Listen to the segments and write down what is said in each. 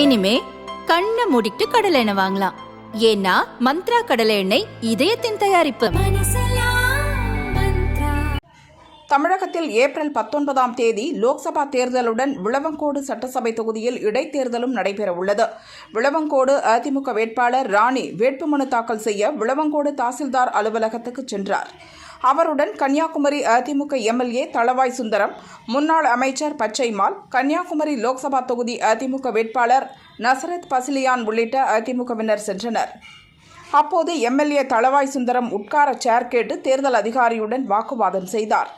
இனிமே கண்ணை மூடிட்டு கடலை எண்ணெய் வாங்கலாம். ஏன்னா மந்த்ரா கடலை எண்ணெய் இதயத்தின் தயாரிப்பு. தமிழகத்தில் ஏப்ரல் பத்தொன்பதாம் தேதி லோக்சபா தேர்தலுடன் விளவங்கோடு சட்டசபை தொகுதியில் இடைத்தேர்தலும் நடைபெறவுள்ளது. விளவங்கோடு அதிமுக வேட்பாளர் ராணி வேட்புமனு தாக்கல் செய்ய விளவங்கோடு தாசில்தார் அலுவலகத்துக்கு சென்றார். அவருடன் கன்னியாகுமரி அதிமுக எம்எல்ஏ தளவாய் சுந்தரம் முன்னாள் அமைச்சர் பச்சைமால் கன்னியாகுமரி லோக்சபா தொகுதி அதிமுக வேட்பாளர் நசரத் பசிலியான் உள்ளிட்ட அதிமுகவினர் சென்றனர். அப்போது எம்எல்ஏ தளவாய் சுந்தரம் உட்கார சேர் கேட்டு தேர்தல் அதிகாரியுடன் வாக்குவாதம் செய்தார்.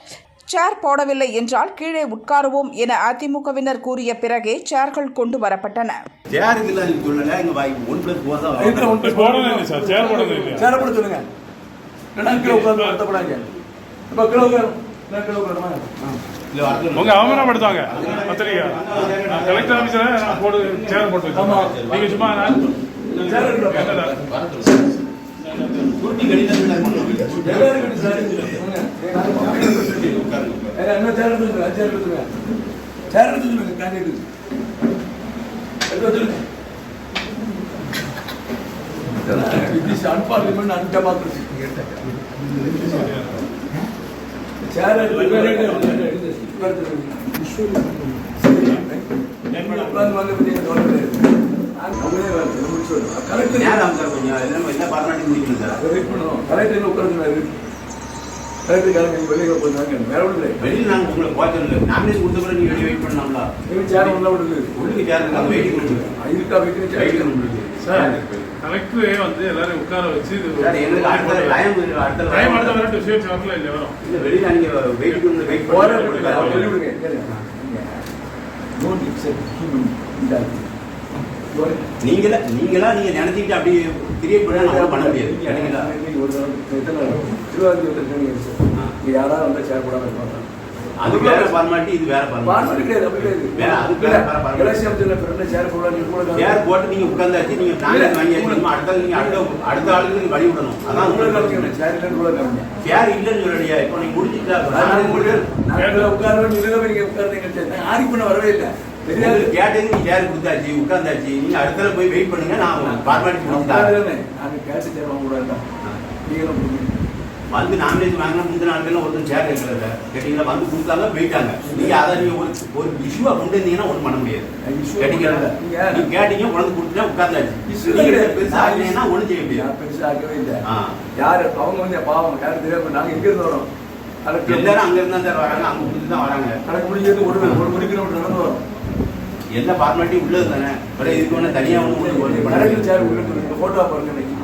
சேர் போடவில்லை என்றால் கீழே உட்காருவோம் என அதிமுகவினர் கூறிய பிறகே சேர்கள் கொண்டு வரப்பட்டன. சொல்லல இங்க ஒன் பிளஸ் இல்லைன்னா கீழே உட்காந்து வருத்தப்படாங்க இப்போ கீழே உட்காரும் கீழே உட்காருமா. உங்க அவமானப்படுத்துவாங்க. பத்திரிக்கை. நான் கலெக்டர் ஆஃபீஸரை நான் போடு சேர் போட்டு. நீங்க சும்மா நான் சேர் இருக்கிற என்னடா? சுருட்டி கடிதம் தான் கொண்டு வந்து. எல்லாரும் கட்டி சார் சொல்லுங்க. நாங்க பக்கத்துல போய் சொல்லி. ஏங்க, இன்னும் சேர் எடுத்துங்க வெயிட் கலெக்டர் உட்காந்து கலெக்டர் கிளம்பி வெளியே போயிருந்தாங்க வேற ஒன்றும் இல்லை. வெளியில நாங்க உங்களை இல்லை. நாமினேஷன் கொடுத்த பிறகு நீங்க வெளியே வெயிட் பண்ணலாம்ல. சேர் ஒன்றா விடுது உள்ளுக்கு சேர் வெயிட்டிங் கொடுங்க. இருக்கா கொடுங்க. சார். கலெக்டரே வந்து எல்லாரும் உட்கார வச்சு டைம் அடுத்த அடுத்த வரட்டு விஷயம் வரல இல்லை வரும். இல்ல, வெளியில நீங்க வெயிட் பண்ணி வெயிட் போற சொல்லி விடுங்க கேளுங்க. டோன்ட் எக்ஸெப்ட் ஹியூமன் நீங்களா நீங்களா நீங்க நினைச்சிட்டு அப்படி கிரியேட் பண்ணா நம்மளால பண்ண முடியாது. சரிங்களா யாராவது வந்தா சேர் போடாம இருப்பாங்க. அது வேற ஃபார்மாலிட்டி இது வேற ஃபார்மாலிட்டி கிடையாது அப்படி வேற, அது வேற. எலெக்ஷன் அமைச்சர்ல பிறந்த சேர் போடலாம் நீங்க கூட சேர் போட்டு நீங்க உட்கார்ந்தாச்சு நீங்க வாங்கியாச்சு. அடுத்த நீங்க அடுத்த அடுத்த ஆளுக்கு நீங்க வழி விடணும். அதான் உங்களுக்கு காமிக்கணும் சேர் இல்லைன்னு கூட காமிங்க. சேர் இல்லைன்னு சொல்லலையா இப்போ நீங்க உங்களுக்கு நான் உட்காரணும் நீங்க ஆரி பண்ண வரவே இல்லை. தெரியாது. கேட்டது நீங்க சேர் கொடுத்தாச்சு உட்கார்ந்தாச்சு. நீங்க அடுத்த போய் வெயிட் பண்ணுங்க நான் ஃபார்மாலிட்டி உட்காருங்க. நான் கேட்டு சேர் வாங்க கூடாது நீங்களும் வந்து நாமினேஷன் வாங்கினா முந்தின நாட்கள் ஒருத்தர் சேர் கேட்கல கேட்டீங்களா? வந்து கொடுத்தாங்க போயிட்டாங்க. நீங்க அதை நீங்க ஒரு ஒரு இஷ்யூவா கொண்டு வந்தீங்கன்னா ஒன்றும் பண்ண முடியாது. கேட்டீங்களா? நீங்க கேட்டீங்க உடனே கொடுத்துட்டா உட்கார்ந்தாச்சு. Issue நீங்க கிடையாது. பெருசா ஆகலைன்னா ஒன்றும் செய்ய முடியாது. நான் பெருசா ஆக்கவே இல்லை. ஆ. யாரு? அவங்க வந்து பாவம் யாரும் தெரியாம நாங்க எங்க இருந்து வரோம்? கலெக்டர் எல்லாரும் அங்க இருந்தா சார் வராங்க அங்க கொடுத்து தான் வராங்க. கணக்கு முடிஞ்சது ஒரு ஒரு மணி கிலோமீட்டர் நடந்து வரோம். எல்லா ஃபார்மாலிட்டி உள்ளது தானே. இதுக்கு ஒன்று தனியாக ஒன்று சேர் உள்ள போட்டோ பாருங்க இன்னைக்கு.